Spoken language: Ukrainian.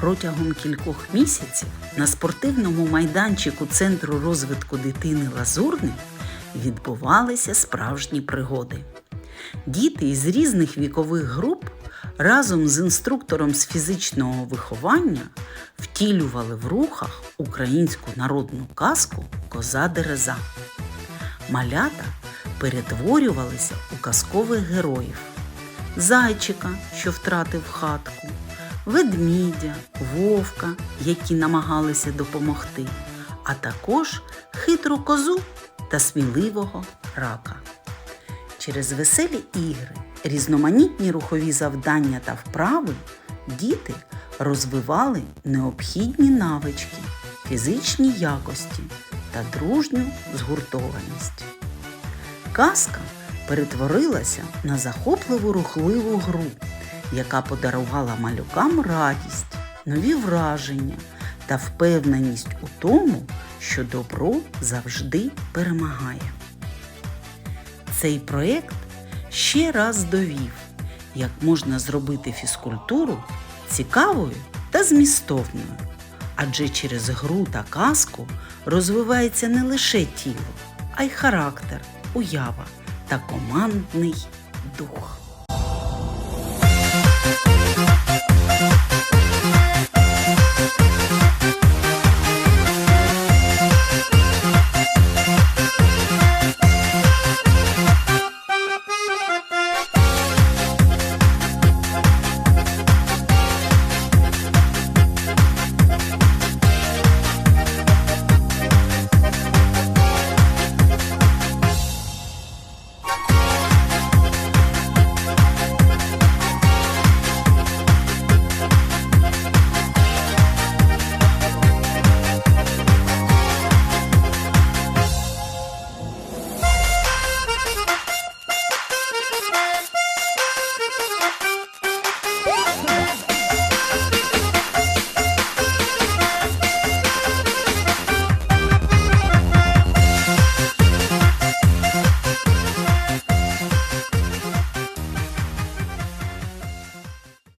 Протягом кількох місяців на спортивному майданчику Центру розвитку дитини Лазурний відбувалися справжні пригоди. Діти із різних вікових груп разом з інструктором з фізичного виховання втілювали в рухах українську народну казку Коза Дереза. Малята перетворювалися у казкових героїв зайчика, що втратив хатку, ведмідя, вовка, які намагалися допомогти, а також хитру козу та сміливого рака. Через веселі ігри, різноманітні рухові завдання та вправи діти розвивали необхідні навички, фізичні якості та дружню згуртованість. Казка перетворилася на захопливу рухливу гру, яка подарувала малюкам радість, нові враження та впевненість у тому, що добро завжди перемагає. Цей проєкт ще раз довів, як можна зробити фізкультуру цікавою та змістовною. Адже через гру та казку розвивається не лише тіло, а й характер, уява та командний дух.